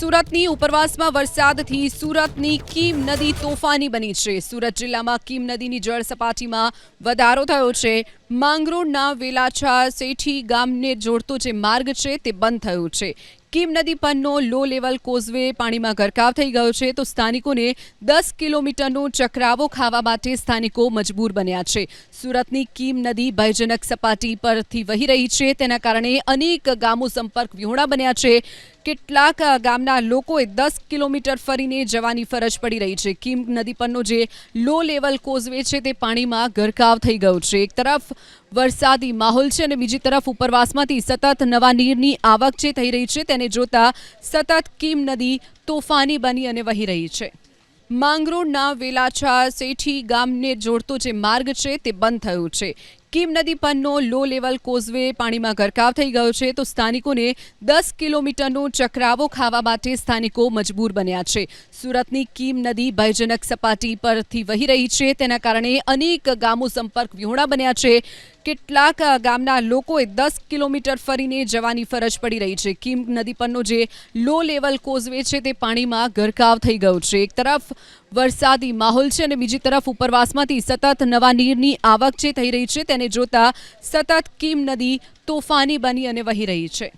સુરતની ઉપરવાસમાં વરસાદથી સુરતની કીમ નદી તોફાની બની છે. સુરત જિલ્લામાં કીમ નદીની જળ સપાટીમાં વધારો થયો છે. માંગરોળના વેલાછા સેઠી ગામને જોડતો જે માર્ગ છે તે બંધ થયો છે. કીમ નદી પરનો લો લેવલ કોઝવે પાણીમાં ગરકાવ થઈ ગયો છે તો સ્થાનિકોને દસ કિલોમીટરનો ચક્રાવો ખાવા માટે સ્થાનિકો મજબૂર બન્યા છે. સુરતની કીમ નદી ભયજનક સપાટી પરથી વહી રહી છે. તેના કારણે અનેક ગામો સંપર્ક વિહોણા બન્યા છે. કેટલાક ગામના લોકોએ દસ કિલોમીટર ફરીને જવાની ફરજ પડી રહી છે. કીમ નદી પરનો જે લો લેવલ કોઝવે છે તે પાણીમાં ગરકાવ થઈ ગયો છે. એક તરફ વરસાદી માહોલ છે અને બીજી તરફ ઉપરવાસમાંથી સતત નવા નીરની આવક જે થઈ રહી છે તેને જોતા સતત કીમ નદી તોફાની બની અને વહી રહી છે. માંગરોળના વેલાછા સેઠી ગામને જોડતો જે માર્ગ છે તે બંધ થયો છે. કીમ નદી પરનો લો લેવલ કોઝવે પાણીમાં ગરકાવ થઈ ગયો છે, તો સ્થાનિકોને દસ કિલોમીટરનો ચક્રાવો ખાવા માટે સ્થાનિકો મજબૂર બન્યા છે. સુરતની કીમ નદી ભયજનક સપાટી પરથી વહી રહી છે, તેના કારણે અનેક ગામો સંપર્ક વિહોણા બન્યા છે. કેટલાક ગામના લોકોએ દસ કિલોમીટર ફરીને જવાની ફરજ પડી રહી છે. કીમ નદી પરનો જે લો લેવલ કોઝવે છે તે પાણીમાં ગરકાવ થઈ ગયો છે. એક તરફ વરસાદી માહોલ છે અને બીજી તરફ ઉપરવાસમાંથી સતત નવા નીરની આવક જે થઈ રહી છે તેને જોતા સતત કીમ નદી તોફાની બની અને વહી રહી છે.